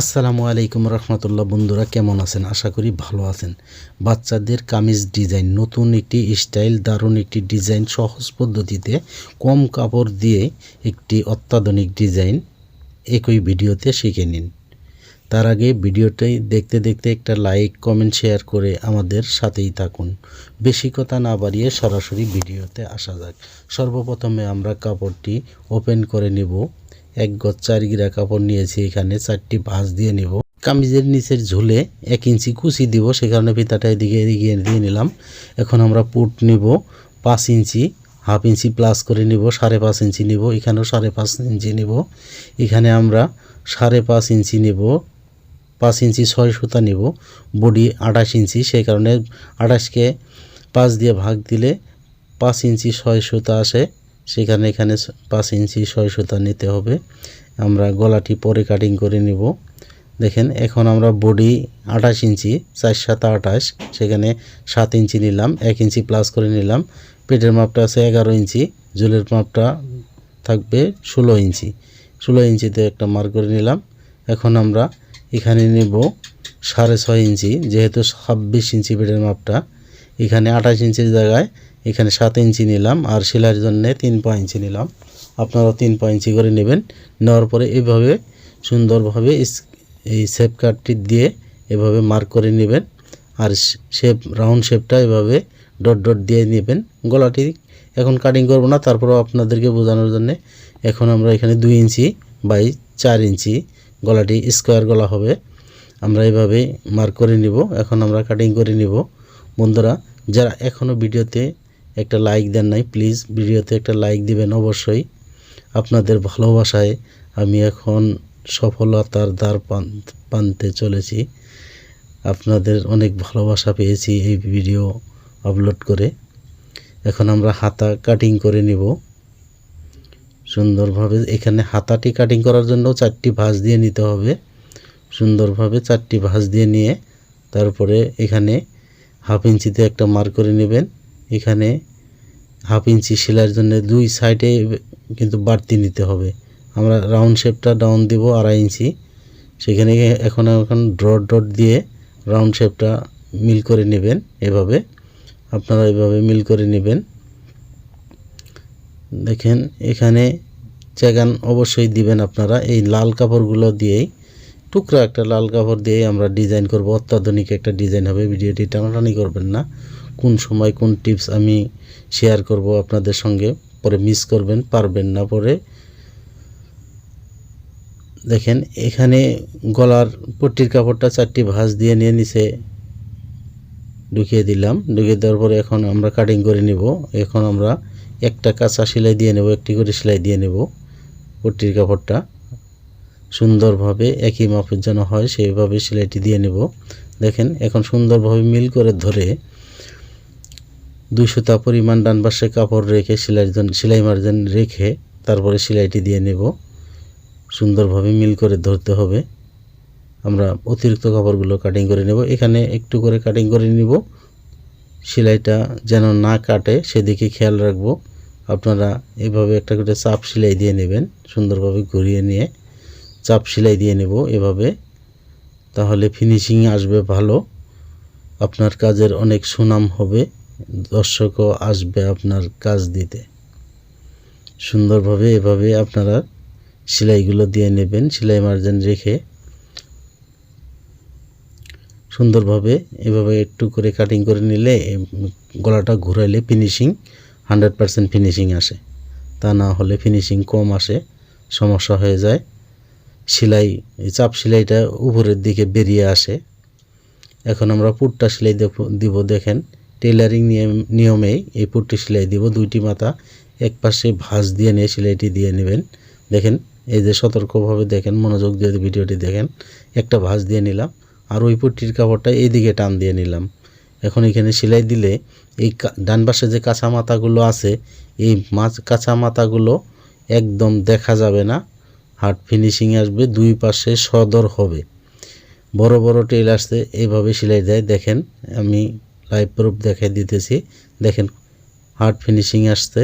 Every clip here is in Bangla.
আসসালামু আলাইকুম রহমতুল্লাহ। বন্ধুরা, কেমন আছেন? আশা করি ভালো আছেন। বাচ্চাদের কামিজ ডিজাইন, নতুন একটি স্টাইল, দারুণ একটি ডিজাইন, সহজ পদ্ধতিতে কম কাপড় দিয়ে একটি অত্যাধুনিক ডিজাইন একই ভিডিওতে শিখে নিন। তার আগে ভিডিওটাই দেখতে দেখতে একটা লাইক, কমেন্ট, শেয়ার করে আমাদের সাথেই থাকুন। বেশি কথা না বাড়িয়ে সরাসরি ভিডিওতে আসা যাক। সর্বপ্রথমে আমরা কাপড়টি ওপেন করে নেব। এক গজ চার গিরা কাপড় নিয়েছি এখানে, চারটি ভাঁজ দিয়ে নিব। কামিজের নিচের ঝুলে এক ইঞ্চি কুচি দিব, সে কারণে ফিতাটা এদিকে এগিয়ে দিয়ে নিলাম। এখন আমরা পুট নিব, পাঁচ ইঞ্চি, হাফ ইঞ্চি প্লাস করে নিব, সাড়ে পাঁচ ইঞ্চি নিব, এখানেও সাড়ে পাঁচ ইঞ্চি নিব। এখানে আমরা সাড়ে পাঁচ ইঞ্চি নেব, পাঁচ ইঞ্চি ছয় সুতা নিব, বডি আঠাশ ইঞ্চি সেই কারণে আঠাশকে পাঁচ দিয়ে ভাগ দিলে পাঁচ ইঞ্চি ছয় সুতা আসে। সেখানে এখানে পাঁচ ইঞ্চি ছয় সুতা নিতে হবে। আমরা গলাটি পরে কাটিং করে নিব। দেখেন, এখন আমরা বডি আঠাশ ইঞ্চি, চার সাত আঠাশ, সেখানে সাত ইঞ্চি নিলাম, এক ইঞ্চি প্লাস করে নিলাম। পেটের মাপটা আছে এগারো ইঞ্চি, জুলের মাপটা থাকবে ষোলো ইঞ্চি। ষোলো ইঞ্চিতে একটা মার্ক করে নিলাম। এখন আমরা এখানে নেব সাড়ে ছয় ইঞ্চি, যেহেতু ছাব্বিশ ইঞ্চি পেটের মাপটা। এখানে আঠাশ ইঞ্চির জায়গায় এখানে সাত ইঞ্চি নিলাম আর সেলাইয়ের জন্য তিন পা ইঞ্চি নিলাম। আপনারা তিন পা ইঞ্চি করে নেবেন। নেওয়ার পরে এভাবে সুন্দরভাবে এই শেপ কাটটি দিয়ে এভাবে মার্ক করে নেবেন। আর শেপ রাউন্ড শেপটা এভাবে ডট ডট দিয়ে নেবেন। গলাটি এখন কাটিং করব না, তারপরেও আপনাদেরকে বোঝানোর জন্য এখন আমরা এখানে দুই ইঞ্চি বাই চার ইঞ্চি গলাটি স্কোয়ার গলা হবে। আমরা এভাবে মার্ক করে নিব। এখন আমরা কাটিং করে নিব। বন্ধুরা, যারা এখনও ভিডিওতে একটা লাইক দেন নাই প্লিজ ভিডিওতে একটা লাইক দিবেন অবশ্যই। আপনাদের ভালোবাসায় আমি এখন সফলতার দ্বার পান- পানতে চলেছি। আপনাদের অনেক ভালোবাসা পেয়েছি এই ভিডিও আপলোড করে। এখন আমরা হাতা কাটিং করে নিব। সুন্দরভাবে এখানে হাতাটি কাটিং করার জন্য চারটি ভাঁজ দিয়ে নিতে হবে। সুন্দরভাবে চারটি ভাঁজ দিয়ে নিয়ে তারপরে এখানে হাফ ইঞ্চিতে একটা মার্ক করে নেবেন। এখানে হাফ ইঞ্চি সেলাইয়ের জন্য দুই সাইডে কিন্তু বাড়তি নিতে হবে। আমরা রাউন্ড শেপটা ডাউন দিব আড়াই ইঞ্চি। সেখানে এখন এখন ডট ডট দিয়ে রাউন্ড শেপটা মিল করে নেবেন এভাবে। আপনারা এভাবে মিল করে নেবেন। দেখেন এখানে চেগান অবশ্যই দিবেন আপনারা। এই লাল কাপড়গুলো দিয়েই, টুকরা একটা লাল কাপড় দিয়েই আমরা ডিজাইন করব। অত্যাধুনিক একটা ডিজাইন হবে। ভিডিওটি টানাটানি করবেন না। কোন সময় কোন টিপস আমি শেয়ার করব আপনাদের সঙ্গে, পরে মিস করবেন, পারবেন না পরে। দেখেন, এখানে গলার পট্টির কাপড়টা চারটি ভাঁজ দিয়ে নিয়ে নিচে ঢুকিয়ে দিলাম। ঢুকিয়ে দেওয়ার পরে এখন আমরা কাটিং করে নিব। এখন আমরা একটা কাঁচা সেলাই দিয়ে নেব, একটি করে সেলাই দিয়ে নেব পট্টির কাপড়টা। সুন্দরভাবে একই মাপের যেন হয়, সেইভাবে সেলাইটি দিয়ে নেব। দেখেন, এখন সুন্দরভাবে মিল করে ধরে দুই সুতা পরিমাণ ডান পাশে কাপড় রেখে সেলাই সেলাই মার্জিন রেখে তারপরে সেলাইটি দিয়ে নেব। সুন্দরভাবে মিল করে ধরতে হবে। আমরা অতিরিক্ত কাপড়গুলো কাটিং করে নেব। এখানে একটু করে কাটিং করে নিব। সেলাইটা যেন না কাটে, সেদিকে খেয়াল রাখব। আপনারা এভাবে একটা করে চাপ সেলাই দিয়ে নেবেন, সুন্দরভাবে ঘুরিয়ে নিয়ে চাপ সেলাই দিয়ে নেব এভাবে। তাহলে ফিনিশিং আসবে ভালো। আপনার কাজের অনেক সুনাম হবে। দর্শকও আসবে আপনার কাজ দিতে। সুন্দরভাবে এভাবে আপনারা সেলাইগুলো দিয়ে নেবেন, সেলাই মার্জিন রেখে। সুন্দরভাবে এভাবে একটু করে কাটিং করে নিলে গলাটা ঘুরাইলে ফিনিশিং হান্ড্রেড পারসেন্ট ফিনিশিং আসে। তা না হলে ফিনিশিং কম আসে, সমস্যা হয়ে যায়। সেলাই চাপ সেলাইটা উপরের দিকে বেরিয়ে আসে। এখন আমরা পুটটা সেলাই দেব- দিব দেখেন। টেলারিং নিয়ম, নিয়মেই এই পুটটি সেলাই দিব। দুইটি মাথা এক পাশে ভাঁজ দিয়ে নিয়ে সেলাইটি দিয়ে নেবেন। দেখেন, এই যে সতর্কভাবে দেখেন, মনোযোগ দিয়ে ভিডিওটি দেখেন। একটা ভাঁজ দিয়ে নিলাম, আর ওই পুটটির কাপড়টা এইদিকে টান দিয়ে নিলাম। এখন এখানে সেলাই দিলে এই ডান পাশে যে কাঁচা মাথাগুলো আছে, এই মাছ, কাঁচা মাথাগুলো একদম দেখা যাবে না। হার্ড ফিনিশিং আসবে, দুই পাশে সদর হবে। বড় বড় টেল আসতে এইভাবে সেলাই দেয়। দেখেন, আমি লাইভ প্রুফ দেখাই দিতেছি। দেখেন হার্ড ফিনিশিং আসতে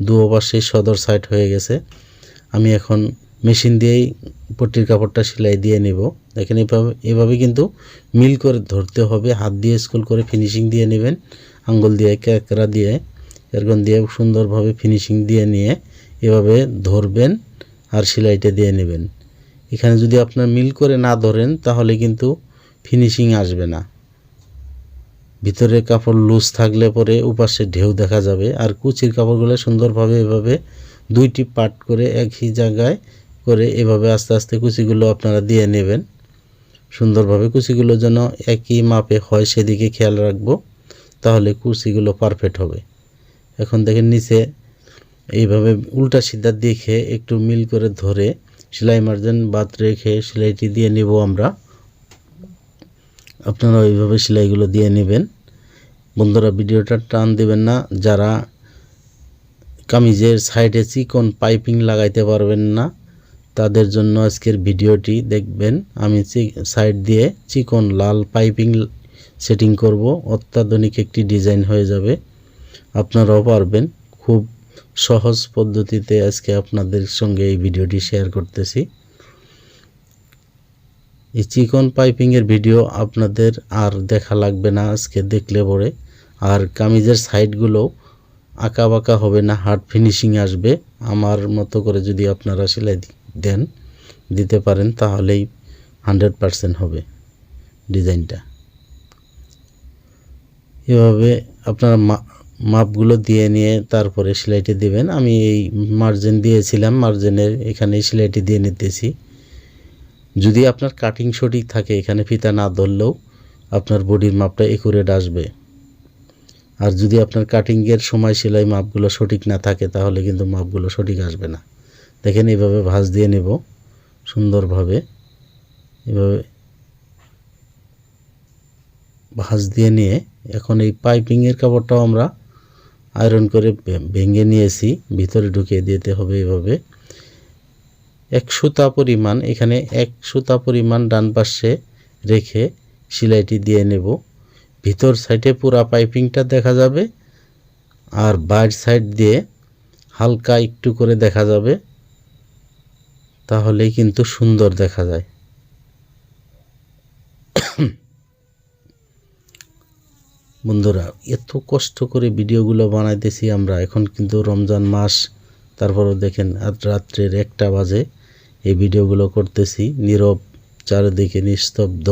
দু পাশে সদর সাইড হয়ে গেছে। আমি এখন মেশিন দিয়েই পট্টির কাপড়টা সেলাই দিয়ে নেব। দেখেন, এভাবে এভাবে কিন্তু মিল করে ধরতে হবে। হাত দিয়ে স্কুল করে ফিনিশিং দিয়ে নেবেন। আঙ্গুল দিয়ে, ক্যাকড়া দিয়ে, এরকম দিয়ে সুন্দরভাবে ফিনিশিং দিয়ে নিয়ে এভাবে ধরবেন আর সেলাইটা দিয়ে নেবেন। এখানে যদি আপনার মিল করে না ধরেন, তাহলে কিন্তু ফিনিশিং আসবে না। ভিতরে কাপড় লুজ থাকলে পরে উপাসে ঢেউ দেখা যাবে। আর কুচির কাপড়গুলো সুন্দরভাবে এভাবে দুইটি পার্ট করে একই জায়গায় করে এভাবে আস্তে আস্তে কুচিগুলো আপনারা দিয়ে নেবেন। সুন্দরভাবে কুচিগুলো যেন একই মাপে হয় সেদিকে খেয়াল রাখব, তাহলে কুচিগুলো পারফেক্ট হবে। এখন দেখেন নিচে এইভাবে উল্টা সিদ্ধা দেখে একটু মিল করে ধরে সেলাই মার্জিন, বাদ রেখে সেলাইটি দিয়ে নেব আমরা। আপনারা ওইভাবে সেলাইগুলো দিয়ে নেবেন। বন্ধুরা, ভিডিওটা টান দেবেন না। যারা কামিজের সাইডে চিকন পাইপিং লাগাইতে পারবেন না, তাদের জন্য আজকের ভিডিওটি দেখবেন। আমি সাইড দিয়ে চিকন লাল পাইপিং সেটিং করব। অত্যাধুনিক একটি ডিজাইন হয়ে যাবে। আপনারাও পারবেন। খুব সহজ পদ্ধতিতে আজকে আপনাদের সঙ্গে এই ভিডিওটি শেয়ার করতেছি। এই চিকন পাইপিংয়ের ভিডিও আপনাদের আর দেখা লাগবে না আজকে দেখলে পরে। আর কামিজের সাইডগুলো আঁকা বাঁকা হবে না, হার্ড ফিনিশিং আসবে। আমার মতো করে যদি আপনারা সেলাই দেন, দিতে পারেন, তাহলেই হান্ড্রেড পারসেন্ট হবে ডিজাইনটা। এভাবে আপনারা মাপগুলো দিয়ে নিয়ে তারপরে সেলাইটি দিবেন। আমি এই মার্জিন দিয়েছিলাম, মার্জিনের এখানে সেলাইটি দিয়ে নিতেছি। যদি আপনার কাটিং সঠিক থাকে, এখানে ফিতা না ধরলেও আপনার বডির মাপটা একুরেট আসবে। আর যদি আপনার কাটিংয়ের সময় সেলাই মাপগুলো সঠিক না থাকে, তাহলে কিন্তু মাপগুলো সঠিক আসবে না। দেখেন এভাবে ভাঁজ দিয়ে নেব সুন্দরভাবে। এভাবে ভাঁজ দিয়ে নিয়ে এখন এই পাইপিংয়ের কাপড়টাও আমরা আয়রন করে ভেঙে নিয়েছি, ভিতরে ঢুকিয়ে দিতে হবে এভাবে। এক সুতা পরিমাণ, এখানে এক সুতা পরিমাণ ডান পাশে রেখে সেলাইটি দিয়ে নেব। ভিতর সাইডে পুরা পাইপিংটা দেখা যাবে আর বাইর সাইড দিয়ে হালকা একটু করে দেখা যাবে, তাহলেই কিন্তু সুন্দর দেখা যায়। বন্ধুরা, এত কষ্ট করে ভিডিওগুলো বানাইতেছি আমরা, এখন কিন্তু রমজান মাস, তারপরও দেখেন আজ রাত্রের একটা বাজে। এই ভিডিওগুলো করতেছি। নীরব, চারিদিকে নিস্তব্ধ।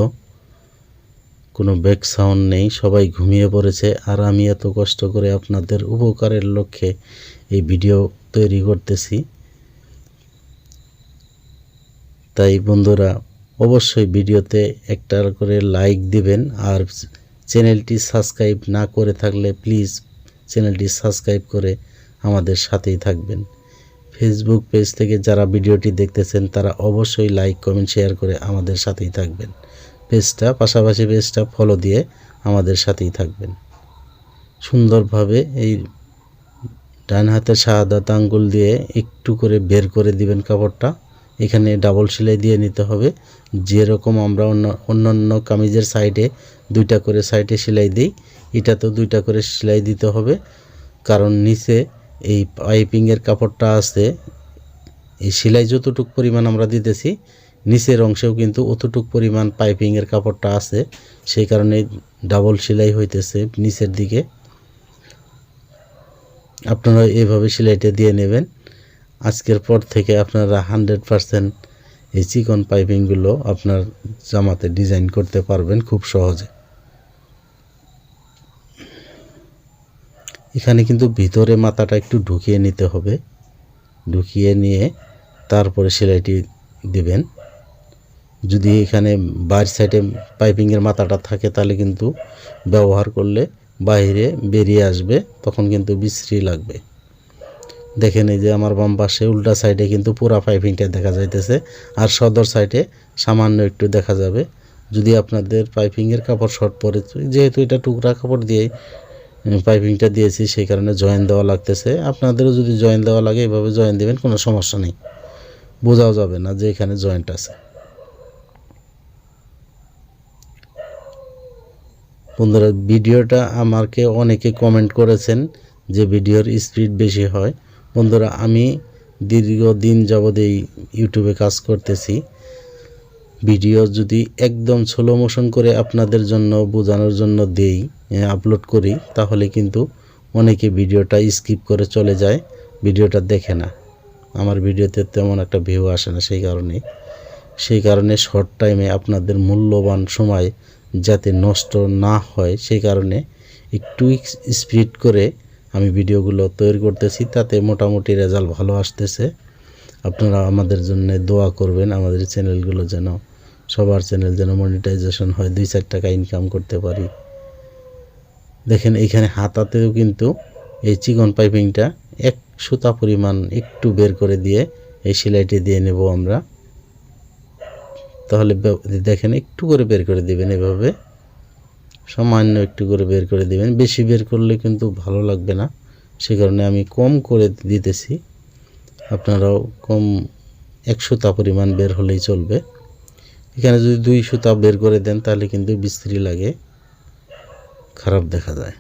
কোনো ব্যাক সাউন্ড নেই। সবাই ঘুমিয়ে পড়েছে। আর আমি এত কষ্ট করে আপনাদের উপকারের লক্ষ্যে এই ভিডিও তৈরি করতেছি। তাই বন্ধুরা, অবশ্যই ভিডিওতে একটা করে লাইক দিবেন। আর চ্যানেলটি সাবস্ক্রাইব না করে থাকলে প্লিজ চ্যানেলটি সাবস্ক্রাইব করে আমাদের সাথেই থাকবেন। ফেসবুক পেজ থেকে যারা ভিডিওটি দেখতেছেন, তারা অবশ্যই লাইক কমেন্ট শেয়ার করে আমাদের সাথেই থাকবেন। পেজটা পাশাপাশি পেজটা ফলো দিয়ে আমাদের সাথেই থাকবেন। সুন্দরভাবে এই ডান হাতের শাহাদাত আঙ্গুল দিয়ে একটু করে বের করে দিবেন কাপড়টা। এখানে ডাবল সেলাই দিয়ে নিতে হবে। যেরকম আমরা অন্য, অন্যান্য কামিজের সাইডে দুইটা করে সাইডে সেলাই দিই, এটা তো দুইটা করে সেলাই দিতে হবে। কারণ নিচে এই পাইপিংয়ের কাপড়টা আছে, এই সেলাই যতটুক পরিমাণ আমরা দিতেছি, নিচের অংশেও কিন্তু অতটুক পরিমাণ পাইপিংয়ের কাপড়টা আছে, সেই কারণে ডাবল সেলাই হইতেছে নিচের দিকে। আপনারা এইভাবে সেলাইটা দিয়ে নেবেন। আজকের পর থেকে আপনারা হান্ড্রেড পারসেন্ট এই চিকন পাইপিংগুলো আপনার জামাতে ডিজাইন করতে পারবেন খুব সহজে। এখানে কিন্তু ভিতরে মাথাটা একটু ঢুকিয়ে নিতে হবে। ঢুকিয়ে নিয়ে তারপরে সেলাইটি দেবেন। যদি এখানে বাইর সাইডে পাইপিংয়ের মাথাটা থাকে তাহলে কিন্তু ব্যবহার করলে বাইরে বেরিয়ে আসবে, তখন কিন্তু বিশ্রী লাগবে। দেখেন এই যে আমার বাম পাশে উল্টা সাইডে কিন্তু পুরা পাইপিংটা দেখা যাইতেছে, আর সদর সাইডে সামান্য একটু দেখা যাবে। যদি আপনাদের পাইপিংয়ের কাপড় শর্ট পরে, যেহেতু এটা টুকরা কাপড় দিয়ে পাইপিংটা দিয়েছি, সেই কারণে জয়েন দেওয়া লাগতেছে। আপনাদেরও যদি জয়েন দেওয়া লাগে, এভাবে জয়েন দেবেন, কোনো সমস্যা নেই। বোঝাও যাবে না যে এখানে জয়েন্ট আছে। বন্ধুরা, ভিডিওটা আমাকে অনেকে কমেন্ট করেছেন যে ভিডিওর স্পিড বেশি হয়। বন্ধুরা, আমি দীর্ঘদিন যাবৎ এই ইউটিউবে কাজ করতেছি। ভিডিও যদি একদম স্লো মোশন করে আপনাদের জন্য, বোঝানোর জন্য দেই আপলোড করি, তাহলে কিন্তু অনেকে ভিডিওটা স্কিপ করে চলে যায়, ভিডিওটা দেখে না। আমার ভিডিওতে তেমন একটা ভিউ আসে না সেই কারণে। সেই কারণে শর্ট টাইমে আপনাদের মূল্যবান সময় যাতে নষ্ট না হয়, সেই কারণে একটু স্পিড করে আমি ভিডিওগুলো তৈরি করতেছি, তাতে মোটামুটি রেজাল্ট ভালো আসতেছে। আপনারা আমাদের জন্য দোয়া করবেন, আমাদের চ্যানেলগুলো যেন সবার চ্যানেল যেন মনিটাইজেশন হয়, দুই চার টাকা ইনকাম করতে পারি। দেখেন এখানে হাতাতেও কিন্তু এই চিকন পাইপিংটা এক সুতা পরিমাণ একটু বের করে দিয়ে এই সেলাইটি দিয়ে নেব আমরা। তাহলে দেখেন একটু করে বের করে দিবেন এভাবে। সামান্য একটু করে বের করে দিবেন। বেশি বের করলে কিন্তু ভালো লাগবে না। সে কারণে আমি কম করে দিতেছি। আপনারাও কম এক সুতা পরিমাণ বের হলেই চলবে। এখানে যদি দুই সুতা বের করে দেন, তাহলে কিন্তু বিস্ত্রি লাগে। খারাপ দেখা যায়।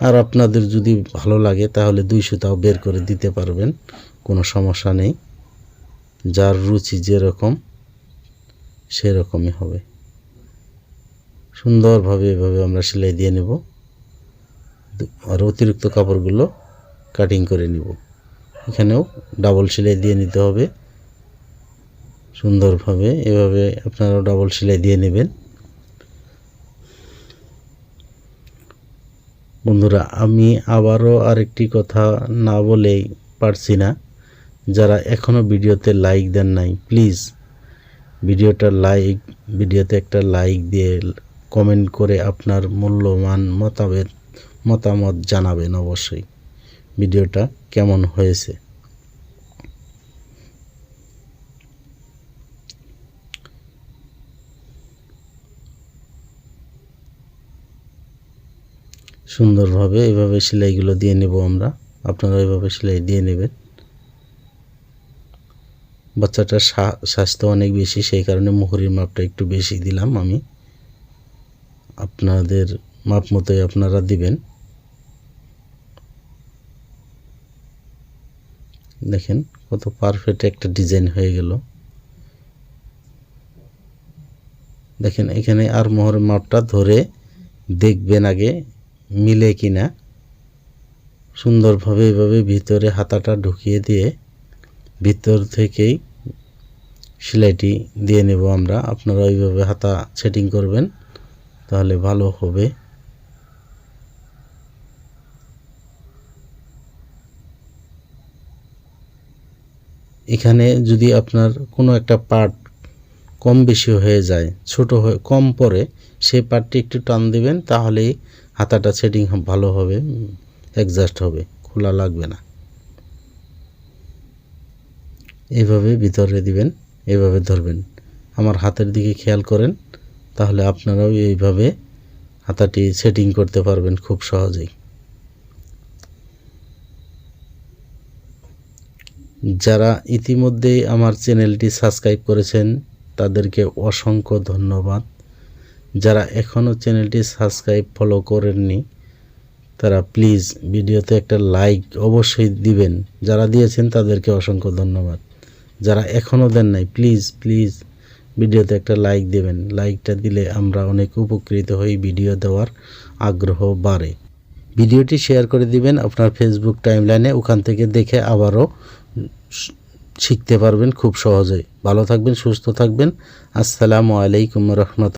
আর আপনাদের যদি ভালো লাগে, তাহলে দুই সুতাও বের করে দিতে পারবেন। কোনো সমস্যা নেই। যার রুচি যেরকম, সেরকমই হবে। সুন্দরভাবে এভাবে আমরা সেলাই দিয়ে নেব। আর অতিরিক্ত কাপড়গুলো কাটিং করে নিব। এখানেও ডাবল সেলাই দিয়ে নিতে হবে। সুন্দরভাবে এভাবে আপনারাও ডাবল সেলাই দিয়ে নেবেন। বন্ধুরা, আমি আবারও আরেকটি কথা না বলেই পারছি না। যারা এখনও ভিডিওতে লাইক দেন নাই প্লিজ ভিডিওটা লাইক ভিডিওতে একটা লাইক দিয়ে কমেন্ট করে আপনার মূল্যবান মতামত মতামত জানাবেন অবশ্যই। ভিডিওটা কেমন হয়েছে? সুন্দরভাবে এভাবে সেলাইগুলো দিয়ে নেব আমরা। আপনারা এভাবে সেলাই দিয়ে নেবেন। বাচ্চাটার স্বাস্থ্য অনেক বেশি, সেই কারণে মুহুরির মাপটা একটু বেশি দিলাম আমি। আপনাদের মাপ মতোই আপনারা দিবেন। দেখেন কত পারফেক্ট একটা ডিজাইন হয়ে গেল। দেখেন এখানে আর মোহরের মাপটা ধরে দেখবেন আগে। মিলে কিনা, সুন্দরভাবে এভাবে ভিতরে হাতাটা ঢুকিয়ে দিয়ে ভিতর থেকেই সেলাইটি দিয়ে নেব আমরা। আপনারা ওইভাবে হাতা সেটিং করবেন, তাহলে ভালো হবে। এখানে যদি আপনার কোনো একটা পার্ট কম বেশি হয়ে যায়, ছোট হয়ে কম পড়ে সেই পার্টটি একটু টান দিবেন, তাহলেই হাতাটা সেটিং ভালো হবে অ্যাডজাস্ট হবে, খোলা লাগবে না। এইভাবে ভিতরে দিবেন এইভাবে ধরবেন। আমার হাতের দিকে খেয়াল করেন, তাহলে আপনারাও এইভাবে হাতাটি সেটিং করতে পারবেন খুব সহজেই। যারা ইতিমধ্যেই আমার চ্যানেলটি সাবস্ক্রাইব করেছেন, তাদেরকে অসংখ্য ধন্যবাদ। যারা এখনও চ্যানেলটি সাবস্ক্রাইব ফলো করেননি, তারা প্লিজ ভিডিওতে একটা লাইক অবশ্যই দিবেন। যারা দিয়েছেন তাদেরকে অসংখ্য ধন্যবাদ। যারা এখনও দেন নাই প্লিজ প্লিজ ভিডিওতে একটা লাইক দেবেন। লাইকটা দিলে আমরা অনেক উপকৃত হই ভিডিও দেওয়ার আগ্রহ বাড়ে। ভিডিওটি শেয়ার করে দিবেন আপনার ফেসবুক টাইমলাইনে ওখান থেকে দেখে আবারও শিখতে পারবেন খুব সহজেই। ভালো থাকবেন, সুস্থ থাকবেন। আসসালামু আলাইকুম রহমত